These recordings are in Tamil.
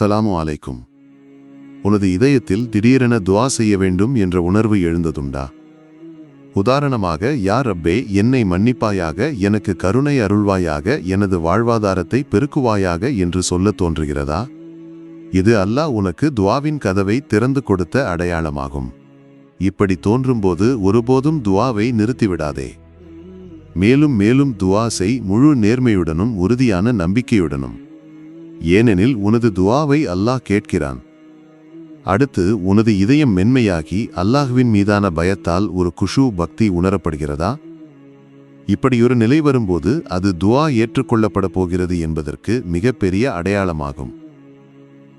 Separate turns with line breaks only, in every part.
சலாமு அலைக்கும். உனது இதயத்தில் திடீரென துவா செய்ய வேண்டும் என்ற உணர்வு எழுந்ததுண்டா? உதாரணமாக யார் ரப்பே என்னை மன்னிப்பாயாக எனக்கு கருணை அருள்வாயாக எனது வாழ்வாதாரத்தை பெருக்குவாயாக என்று சொல்லத் தோன்றுகிறதா? இது அல்லாஹ் உனக்கு துவாவின் கதவை திறந்து கொடுத்த அடையாளமாகும். இப்படி தோன்றும்போது ஒருபோதும் துவாவை நிறுத்திவிடாதே. மேலும் மேலும் துவா செய் முழு நேர்மையுடனும் உறுதியான நம்பிக்கையுடனும். ஏனெனில் உனது துவாவை அல்லாஹ் கேட்கிறான். அடுத்து உனது இதயம் மென்மையாகி அல்லாஹ்வின் மீதான பயத்தால் ஒரு குஷு பக்தி உணரப்படுகிறதா? இப்படியொரு நிலை வரும்போது அது துவா ஏற்றுக்கொள்ளப்பட போகிறது என்பதற்கு மிகப்பெரிய அடையாளமாகும்.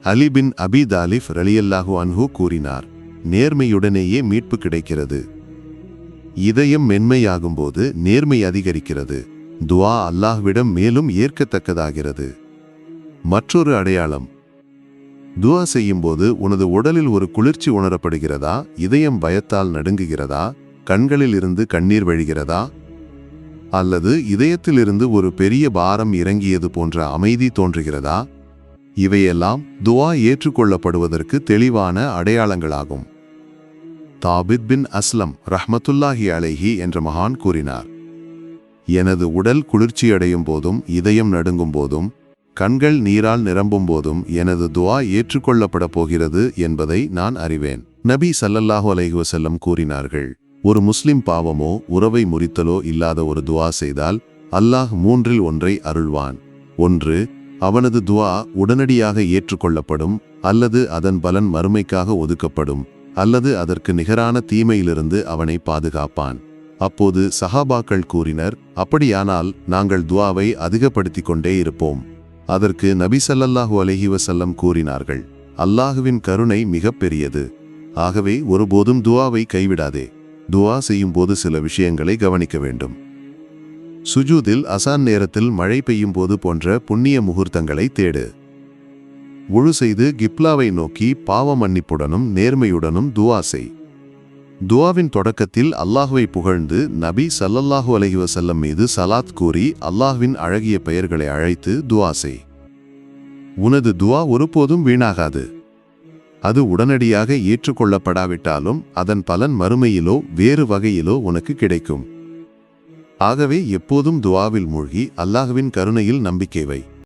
அலி பின் அபி தாலிஃப் ரலியல்லாஹு அன்ஹு கூறினார் நேர்மையுடனேயே மீட்பு கிடைக்கிறது. இதயம் மென்மையாகும்போது நேர்மை அதிகரிக்கிறது. துவா அல்லாஹ்விடம் மேலும் ஏற்கத்தக்கதாகிறது. மற்றொரு அடையாளம். துவா செய்யும்போது உனது உடலில் ஒரு குளிர்ச்சி உணரப்படுகிறதா? இதயம் பயத்தால் நடுங்குகிறதா? கண்களில் இருந்து கண்ணீர் வழிகிறதா? அல்லது இதயத்திலிருந்து ஒரு பெரிய பாரம் இறங்கியது போன்ற அமைதி தோன்றுகிறதா? இவையெல்லாம் துவா ஏற்றுக்கொள்ளப்படுவதற்கு தெளிவான அடையாளங்களாகும். தாபித் பின் அஸ்லம் ரஹ்மத்துல்லாஹி அலைஹி என்ற மகான் கூறினார். எனது உடல் குளிர்ச்சியடையும் போதும் இதயம் நடுங்கும் போதும் கண்கள் நீரால் நிரம்பும் போதும் எனது துவா ஏற்றுக்கொள்ளப்பட போகிறது என்பதை நான் அறிவேன். நபி சல்லல்லாஹு அலைஹி வஸல்லம் கூறினார்கள் ஒரு முஸ்லிம் பாவமோ உறவை முறித்தலோ இல்லாத ஒரு துவா செய்தால் அல்லாஹ் மூன்றில் ஒன்றை அருள்வான். ஒன்று அவனது துவா உடனடியாக ஏற்றுக்கொள்ளப்படும் அல்லது அதன் பலன் மறுமைக்காக ஒதுக்கப்படும் அல்லது அதற்கு நிகரான தீமையிலிருந்து அவனை பாதுகாப்பான். அப்போது சஹாபாக்கள் கூறினர் அப்படியானால் நாங்கள் துவாவை அதிகப்படுத்திக் கொண்டே இருப்போம். அதற்கு நபி சல்லல்லாஹு அலஹி வசல்லம் கூறினார்கள் அல்லாஹுவின் கருணை மிகப் பெரியது. ஆகவே ஒருபோதும் துவாவை கைவிடாதே. துவா செய்யும்போது சில விஷயங்களை கவனிக்க வேண்டும். சுஜூதில் அசான் நேரத்தில் மழை பெய்யும் போது போன்ற புண்ணிய முகூர்த்தங்களை தேடு. உழு செய்து கிப்லாவை நோக்கி பாவ மன்னிப்புடனும் நேர்மையுடனும் துவா செய். துவாவின் தொடக்கத்தில் அல்லாஹுவை புகழ்ந்து நபி சல்லல்லாஹு அலஹி வசல்லம் மீது சலாத் கூறி அல்லாஹ்வின் அழகிய பெயர்களை அழைத்து துவா செய். உனது துவா ஒருபோதும் வீணாகாது. அது உடனடியாக ஏற்றுக்கொள்ளப்படாவிட்டாலும் அதன் பலன் மறுமையிலோ வேறு வகையிலோ உனக்கு கிடைக்கும். ஆகவே எப்போதும் துவாவில் மூழ்கி அல்லாஹுவின் கருணையில் நம்பிக்கை வை.